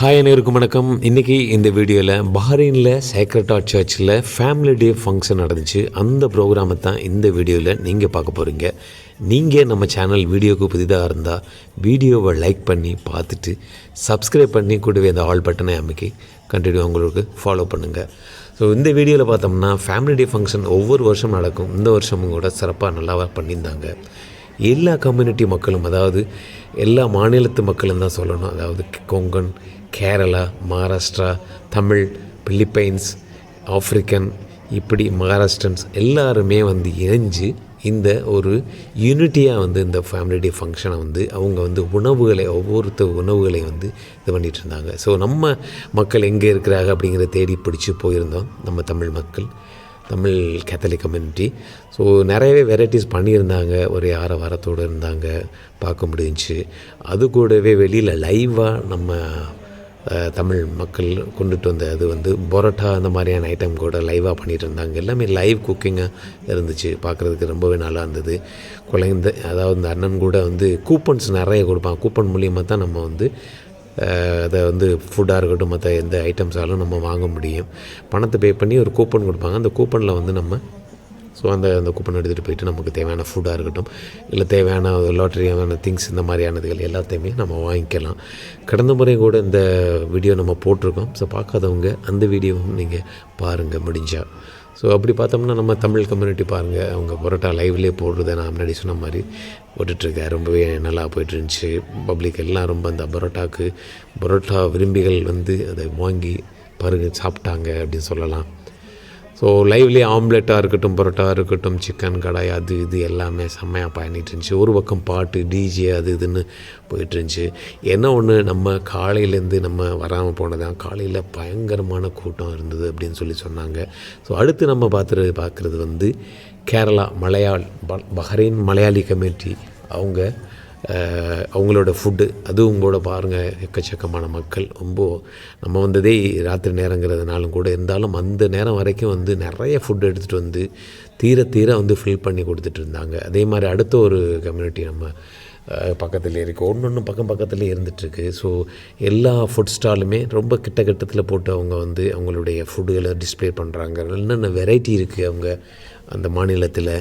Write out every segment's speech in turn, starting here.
Hi அனைவருக்கும் வணக்கம். இன்றைக்கி இந்த வீடியோவில் பஹ்ரைனில் சேக்ரட்டா சர்ச்சில் ஃபேமிலி டே ஃபங்க்ஷன் நடந்துச்சு. அந்த ப்ரோக்ராமை தான் இந்த வீடியோவில் நீங்கள் பார்க்க போகிறீங்க நீங்கள் நம்ம சேனல் வீடியோவுக்கு புதிதாக இருந்தால் வீடியோவை லைக் பண்ணி பார்த்துட்டு சப்ஸ்கிரைப் பண்ணி கூடவே அந்த ஆல் பட்டனை அமைக்கி கண்டினியூ உங்களுக்கு ஃபாலோ பண்ணுங்கள் ஸோ இந்த வீடியோவில் பார்த்தோம்னா ஃபேமிலி டே ஃபங்க்ஷன் ஒவ்வொரு வருஷம் நடக்கும். இந்த வருஷமும் கூட சிறப்பாக நல்லா பண்ணியிருந்தாங்க. எல்லா கம்யூனிட்டி மக்களும் அதாவது எல்லா மாநிலத்து மக்களும் தான் சொல்லணும். அதாவது கொங்கன் கேரளா மகாராஷ்டிரா தமிழ் பிலிப்பைன்ஸ் ஆஃப்ரிக்கன் இப்படி மகாராஷ்டிரன்ஸ் எல்லாருமே வந்து இணைஞ்சு இந்த ஒரு யூனிட்டியாக வந்து இந்த ஃபேமிலி டே ஃபங்க்ஷனை வந்து அவங்க வந்து உணவுகளை ஒவ்வொருத்தர் உணவுகளை வந்து இது பண்ணிகிட்டு இருந்தாங்க. ஸோ நம்ம மக்கள் எங்கே இருக்கிறாங்க அப்படிங்கிறத தேடி பிடிச்சி போயிருந்தோம் நம்ம தமிழ் மக்கள் தமிழ் கேத்தலிக் கம்யூனிட்டி ஸோ நிறையவே வெரைட்டிஸ் பண்ணியிருந்தாங்க ஒரே ஆற வாரத்தோடு இருந்தாங்க பார்க்க முடிஞ்சிச்சு. அது கூடவே வெளியில் லைவாக நம்ம தமிழ் மக்கள் கொண்டுட்டு வந்த அது வந்து பொரோட்டா அந்த மாதிரியான ஐட்டம் கூட லைவாக பண்ணிகிட்டு இருந்தாங்க. எல்லாமே லைவ் குக்கிங்காக இருந்துச்சு. பார்க்குறதுக்கு ரொம்பவே நல்லா இருந்தது. குழந்தை அதாவது இந்த அண்ணன் கூட வந்து கூப்பன்ஸ் நிறைய கொடுப்பாங்க கூப்பன் மூலியமாக தான் நம்ம வந்து அதை வந்து ஃபுட்டாக இருக்கட்டும் மற்ற எந்த ஐட்டம்ஸாலும் நம்ம வாங்க முடியும். பணத்தை பே பண்ணி ஒரு கூப்பன் கொடுப்பாங்க. அந்த கூப்பனில் வந்து நம்ம ஸோ அந்த அந்த கூப்பன் எடுத்துகிட்டு போயிட்டு நமக்கு தேவையான ஃபுட்டாக இருக்கட்டும் இல்லை தேவையான லாட்டரியான திங்ஸ் இந்த மாதிரியானதுகள் எல்லாத்தையுமே நம்ம வாங்கிக்கலாம். கடந்த முறை கூட இந்த வீடியோ நம்ம போட்டிருக்கோம். ஸோ பார்க்காதவங்க அந்த வீடியோவும் நீங்கள் பாருங்கள் முடிஞ்சால் ஸோ அப்படி பார்த்தோம்னா நம்ம தமிழ் கம்யூனிட்டி பாருங்கள் அவங்க பரோட்டா லைவ்லேயே போடுறத நான் முன்னாடி சொன்ன மாதிரி போட்டுட்ருக்கேன் ரொம்பவே நல்லா போயிட்டுருந்துச்சு. பப்ளிக் எல்லாம் ரொம்ப அந்த பரோட்டாவுக்கு பரோட்டா விரும்பிகள் வந்து அதை வாங்கி பருகு சாப்பிட்டாங்க அப்படின்னு சொல்லலாம். ஸோ லைவ்லேயே ஆம்லெட்டாக இருக்கட்டும் பரோட்டா இருக்கட்டும் சிக்கன் கடாய் அது இது எல்லாமே செம்மையாக பயணிட்டு இருந்துச்சு. ஒரு பக்கம் பாட்டு டிஜே அது இதுன்னு போயிட்டு இருந்துச்சு. என்ன ஒன்று நம்ம காலையிலேருந்து நம்ம வராமல் போனதான் காலையில் பயங்கரமான கூட்டம் இருந்தது அப்படின்னு சொல்லி சொன்னாங்க. ஸோ அடுத்து நம்ம பார்த்துறது பார்க்குறது வந்து கேரளா மலையாள் ப- பஹ்ரைன் மலையாளி கமிட்டி அவங்க அவங்களோட ஃபுட்டு அதுவும் கூட பாருங்கள் எக்கச்சக்கமான மக்கள். ரொம்ப நம்ம வந்ததே ராத்திரி நேரங்கிறதுனாலும் கூட இருந்தாலும் அந்த நேரம் வரைக்கும் வந்து நிறைய ஃபுட் எடுத்துகிட்டு வந்து தீர தீர வந்து ஃபில் பண்ணி கொடுத்துட்டு இருந்தாங்க. அதே மாதிரி அடுத்த ஒரு கம்யூனிட்டி நம்ம பக்கத்தில் இருக்குது ஒன்று ஒன்று பக்கம் பக்கத்துலேயே இருந்துகிட்ருக்கு ஸோ எல்லா ஃபுட் ஸ்டாலுமே ரொம்ப கிட்ட கிட்டத்தில் போட்டு அவங்க வந்து அவங்களுடைய ஃபுட்டுகளை டிஸ்ப்ளே பண்ணுறாங்க என்னென்ன வெரைட்டி இருக்குது அவங்க அந்த மாநிலத்தில்?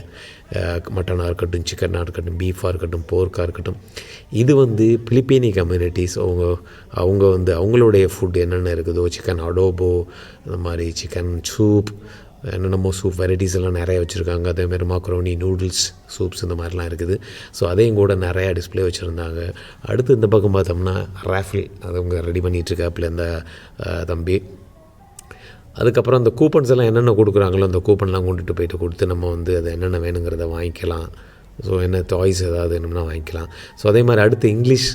மட்டனாக இருக்கட்டும் சிக்கனாக இருக்கட்டும் பீஃபாக இருக்கட்டும் போர்க்காக இருக்கட்டும் இது வந்து பிலிப்பீனி கம்யூனிட்டிஸ் அவங்க அவங்க வந்து அவங்களுடைய ஃபுட் என்னென்ன இருக்குதோ சிக்கன் அடோபோ இந்த மாதிரி சிக்கன் சூப் என்னென்னமோ சூப் வெரைட்டிஸ் எல்லாம் நிறைய வச்சுருக்காங்க. அதேமாதிரி மாக்ரோனி நூடுல்ஸ் சூப்ஸ் இந்த மாதிரிலாம் இருக்குது. ஸோ அதையும் கூட நிறையா டிஸ்ப்ளே வச்சுருந்தாங்க. அடுத்து இந்த பக்கம் பார்த்தோம்னா ராஃபில் அது அவங்க ரெடி பண்ணிகிட்ருக்காப்புல இந்த தம்பி. அதுக்கப்புறம் அந்த கூப்பன்ஸ் எல்லாம் என்னென்ன கொடுக்குறாங்களோ அந்த கூப்பன்லாம் கொண்டுட்டு போயிட்டு கொடுத்து நம்ம வந்து அதை என்னென்ன வேணுங்கிறத வாங்கிக்கலாம். ஸோ என்ன டாய்ஸ் ஏதாவது வேணும்னா வாங்கிக்கலாம். ஸோ அதே மாதிரி அடுத்து இங்கிலீஷ்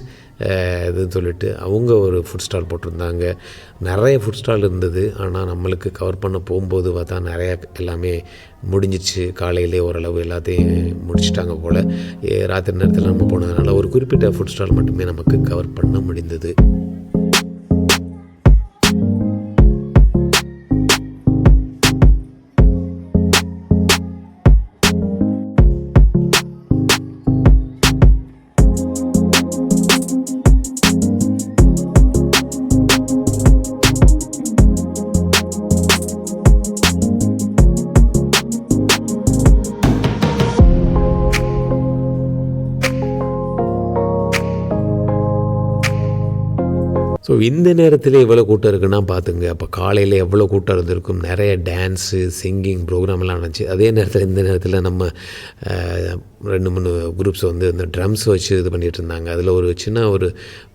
இதுன்னு சொல்லிட்டு அவங்க ஒரு ஃபுட் ஸ்டால் போட்டிருந்தாங்க. நிறைய ஃபுட் ஸ்டால் இருந்தது. ஆனால் நம்மளுக்கு கவர் பண்ண போகும்போது பார்த்தா நிறையா எல்லாமே முடிஞ்சிச்சு. காலையிலே ஓரளவு எல்லாத்தையும் முடிச்சிட்டாங்க போல். ராத்திரி நேரத்தில் நம்ம போனதுனால ஒரு குறிப்பிட்ட ஃபுட் ஸ்டால் மட்டுமே நமக்கு கவர் பண்ண முடிந்தது. ஸோ இந்த நேரத்தில் எவ்வளோ கூட்டம் இருக்குன்னா பார்த்துங்க அப்போ காலையில் எவ்வளோ கூட்டம் இருந்திருக்கும். நிறைய டான்ஸு சிங்கிங் ப்ரோக்ராம்லாம் நடந்துச்சு. அதே நேரத்தில் இந்த நேரத்தில் நம்ம ரெண்டு மூணு குரூப்ஸ் வந்து இந்த ட்ரம்ஸ் வச்சு இது பண்ணிகிட்டு இருந்தாங்க. அதில் ஒரு சின்ன ஒரு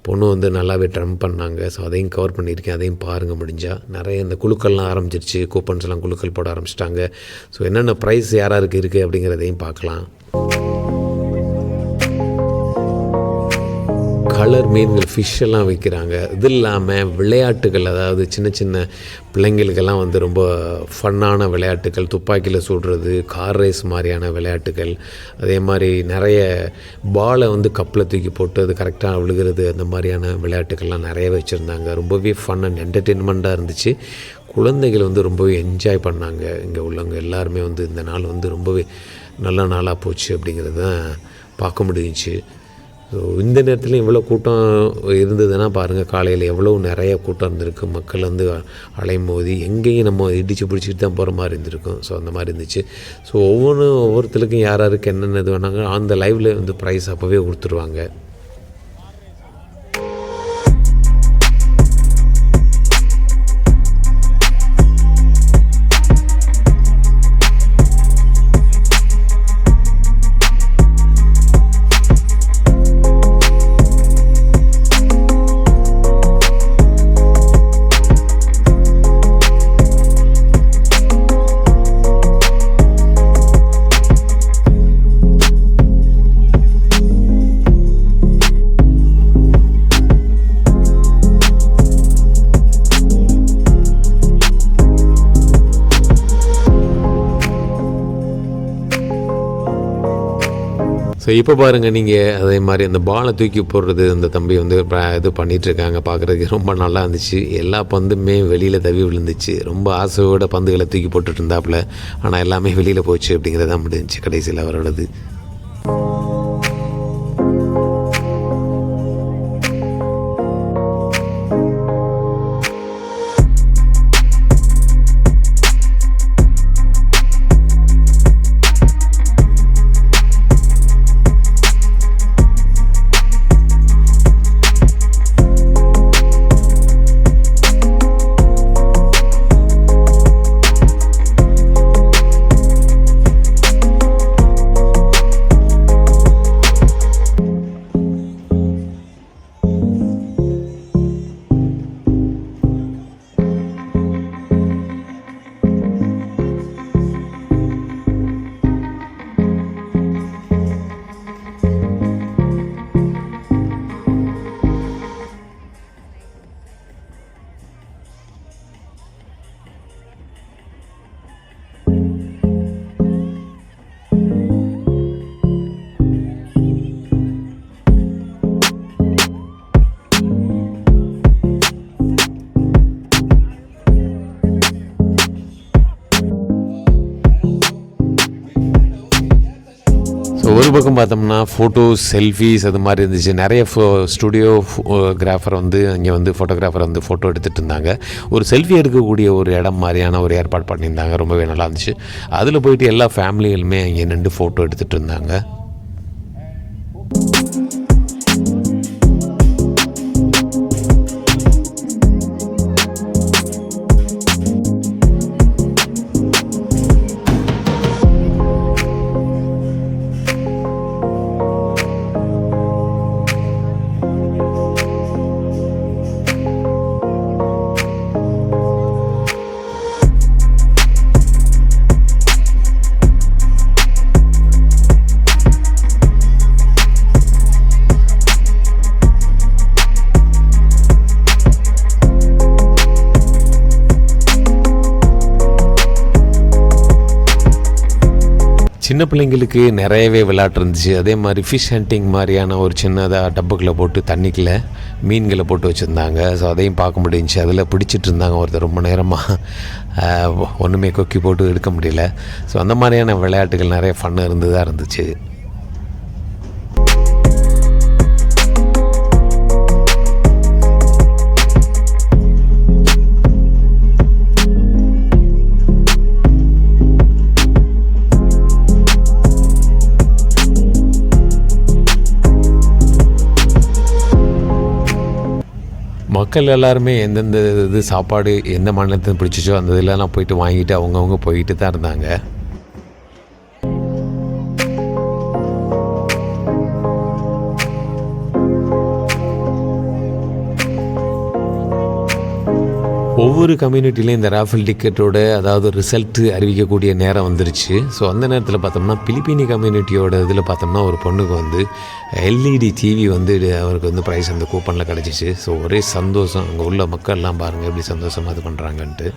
பொண்ணு வந்து நல்லாவே ட்ரம் பண்ணாங்க. ஸோ அதையும் கவர் பண்ணியிருக்கேன். அதையும் பாருங்கள் முடிஞ்சால் நிறைய இந்த குழுக்கள்லாம் ஆரம்பிச்சிருச்சு. கூப்பன்ஸ்லாம் குழுக்கள் போட ஆரம்பிச்சிட்டாங்க. ஸோ என்னென்ன ப்ரைஸ் யாராருக்கு இருக்குது அப்படிங்கிறதையும் பார்க்கலாம். கலர் மீன்கள் ஃபிஷ்ஷெல்லாம் விற்கிறாங்க இது இல்லாமல் விளையாட்டுகள் அதாவது சின்ன சின்ன பிள்ளைங்களுக்கெல்லாம் வந்து ரொம்ப ஃபன்னான விளையாட்டுகள் துப்பாக்கியில் சுடுறது கார் ரேஸ் மாதிரியான விளையாட்டுகள் அதே மாதிரி நிறைய பாலை வந்து கப்பில் தூக்கி போட்டு அது கரெக்டாக விழுகிறது அந்த மாதிரியான விளையாட்டுகள்லாம் நிறைய வச்சுருந்தாங்க. ரொம்பவே ஃபன் அண்ட் என்டர்டெயின்மெண்ட்டாக இருந்துச்சு. குழந்தைகள் வந்து ரொம்பவே என்ஜாய் பண்ணாங்க. இங்கே உள்ளவங்க எல்லாருமே வந்து இந்த நாள் வந்து ரொம்பவே நல்ல நாளாக போச்சு அப்படிங்கிறது தான் பார்க்க முடிஞ்சுச்சு. ஸோ இந்த நேரத்தில் இவ்வளோ கூட்டம் இருந்ததுன்னா பாருங்கள் காலையில் எவ்வளோ நிறைய கூட்டம் இருந்திருக்கு. மக்கள் வந்து அலைமோதி எங்கேயும் நம்ம இடித்து பிடிச்சிட்டு தான் போகிற மாதிரி இருந்திருக்கும். ஸோ அந்த மாதிரி இருந்துச்சு. ஸோ ஒவ்வொன்றும் ஒவ்வொருத்தருக்கும் யார் யாருக்கு என்னென்ன இது வேணாங்க அந்த லைவில் வந்து ப்ரைஸ் அப்போவே கொடுத்துருவாங்க. ஸோ இப்போ பாருங்கள் நீங்கள் அதே மாதிரி அந்த பாலை தூக்கி போடுறது அந்த தம்பி வந்து ப- இது பண்ணிகிட்ருக்காங்க பார்க்குறதுக்கு ரொம்ப நல்லா இருந்துச்சு. எல்லா பந்துமே வெளியில் தவி விழுந்துச்சு. ரொம்ப ஆசையோட பந்துகளை தூக்கி போட்டுட்டு இருந்தாப்புல. ஆனால் எல்லாமே வெளியில் போச்சு அப்படிங்கிறதான் முடிஞ்சுச்சு கடைசியில் அவரோடது. ஒரு பக்கம் பார்த்தோம்னா ஃபோட்டோஸ் செல்ஃபீஸ் அது மாதிரி இருந்துச்சு. நிறைய ஃபோ ஸ்டுடியோ கிராஃபர் வந்து இங்கே வந்து ஃபோட்டோகிராஃபர் வந்து ஃபோட்டோ எடுத்துகிட்டு இருந்தாங்க. ஒரு செல்ஃபி எடுக்கக்கூடிய ஒரு இடம் மாதிரியான ஒரு ஏற்பாடு பண்ணியிருந்தாங்க. ரொம்பவே நல்லா இருந்துச்சு. அதில் போயிட்டு எல்லா ஃபேமிலிகளுமே அங்கே நின்று ஃபோட்டோ எடுத்துகிட்டு இருந்தாங்க. சின்ன பிள்ளைங்களுக்கு நிறையவே விளையாட்டு இருந்துச்சு. அதே மாதிரி ஃபிஷ் ஹண்டிங் மாதிரியான ஒரு சின்னதாக டப்புக்குள்ளே போட்டு தண்ணிக்குள்ளே மீன்களை போட்டு வச்சுருந்தாங்க. ஸோ அதையும் பார்க்க முடிஞ்சிச்சு. அதில் பிடிச்சிட்டு இருந்தாங்க ஒருத்தர் ரொம்ப நேரமாக ஒன்றுமே கொக்கி போட்டு எடுக்க முடியல. ஸோ அந்த மாதிரியான விளையாட்டுகள் நிறைய ஃபன்னு இருந்ததாக இருந்துச்சு. மக்கள் எல்லாருமே எந்தெந்த இது சாப்பாடு எந்த மாநிலத்தை பிடிச்சிச்சோ அந்த இதெல்லாம் போயிட்டு வாங்கிட்டு அவங்கவுங்க போயிட்டு தான் இருந்தாங்க. ஒவ்வொரு கம்யூனிட்டிலையும் இந்த ராஃபல் டிக்கெட்டோட அதாவது ரிசல்ட்டு அறிவிக்கக்கூடிய நேரம் வந்துருச்சு. ஸோ அந்த நேரத்தில் பார்த்தோம்னா பிலிப்பீனி கம்யூனிட்டியோட இதில் பார்த்தோம்னா ஒரு பொண்ணுக்கு வந்து எல்இடி டிவி வந்து அவருக்கு வந்து ப்ரைஸ் அந்த கூப்பனில் கிடச்சிச்சு. ஸோ ஒரே சந்தோஷம். அங்கே உள்ள மக்கள்லாம் பாருங்கள் எப்படி சந்தோஷமாக இது பண்ணுறாங்கன்ட்டு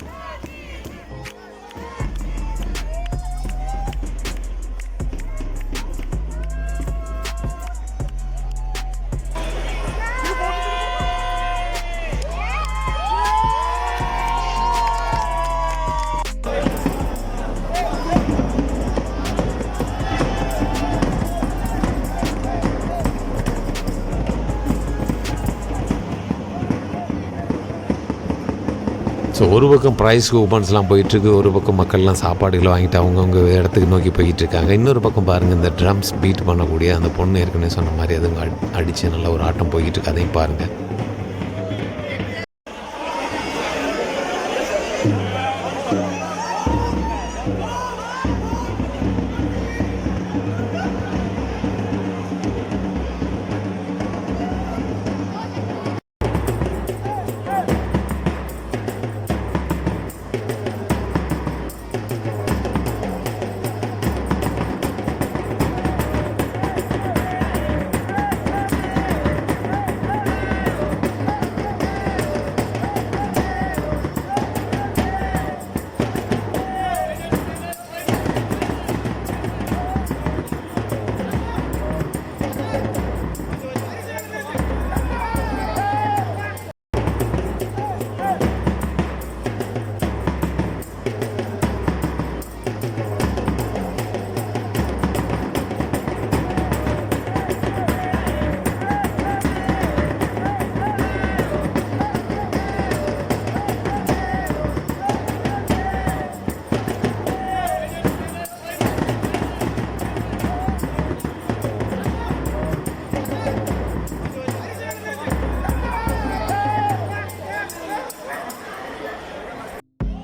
ஸோ ஒரு பக்கம் ப்ரைஸ் கூப்பன்ஸ்லாம் போயிட்டுருக்கு ஒரு பக்கம் மக்கள்லாம் சாப்பாடுகளை வாங்கிட்டு அவங்கவுங்க இடத்துக்கு நோக்கி போய்கிட்டு இருக்காங்க இன்னொரு பக்கம் பாருங்கள் இந்த ட்ரம்ஸ் பீட் பண்ணக்கூடிய அந்த பொண்ணு ஏற்கனவே சொன்ன மாதிரி அதுங்க அடி- அடிச்சு நல்லா ஒரு ஆட்டம் போய்கிட்டு இருக்கு அதையும் பாருங்கள்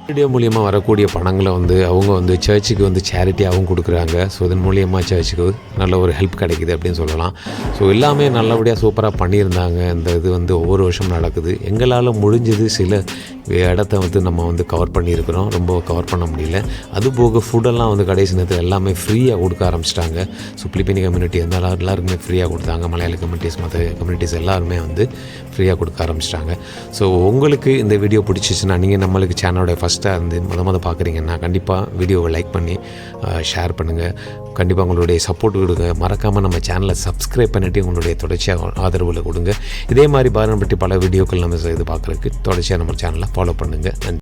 வீடியோ மூலியமாக வரக்கூடிய பணங்களை வந்து அவங்க வந்து சர்ச்சுக்கு வந்து சேரிட்டியாகவும் கொடுக்குறாங்க. ஸோ இதன் மூலியமாக சர்ச்சுக்கு நல்ல ஒரு ஹெல்ப் கிடைக்குது அப்படின்னு சொல்லலாம். ஸோ எல்லாமே நல்லபடியாக சூப்பராக பண்ணியிருந்தாங்க. இந்த இது வந்து ஒவ்வொரு வருஷம் நடக்குது. எங்களால் முடிஞ்சது சில இடத்த வந்து நம்ம வந்து கவர் பண்ணியிருக்கிறோம். ரொம்ப கவர் பண்ண முடியல. அது போக ஃபுட்டெல்லாம் வந்து கடைசி நேரத்தில் எல்லாமே ஃப்ரீயாக கொடுக்க ஆரம்பிச்சிட்டாங்க. ஸோ பிலிப்பினி கம்யூனிட்டி இருந்தாலும் எல்லாருக்குமே ஃப்ரீயாக கொடுத்தாங்க. மலையாள கம்யூனிட்டிஸ் மற்ற கம்யூனிட்டிஸ் எல்லாருமே வந்து ஃப்ரீயாக கொடுக்க ஆரம்பிச்சிட்டாங்க. ஸோ உங்களுக்கு இந்த வீடியோ பிடிச்சிச்சுன்னா நீங்கள் நம்மளுக்கு சேனலோட ஃபஸ்ட்டாக இருந்து முத முத பார்க்குறீங்கன்னா கண்டிப்பாக வீடியோவை லைக் பண்ணி ஷேர் பண்ணுங்கள் கண்டிப்பாக உங்களுடைய சப்போர்ட் கொடுங்க. மறக்காமல் நம்ம சேனலை சப்ஸ்கிரைப் பண்ணிவிட்டு உங்களுடைய தொடர்ச்சியாக ஆதரவில் கொடுங்க. இதே மாதிரி பாரம்பரிய பல வீடியோக்கள் நம்ம இது பார்க்குறதுக்கு தொடர்ச்சியாக நம்ம சேனலை ஃபாலோ பண்ணுங்கள் நன்றி.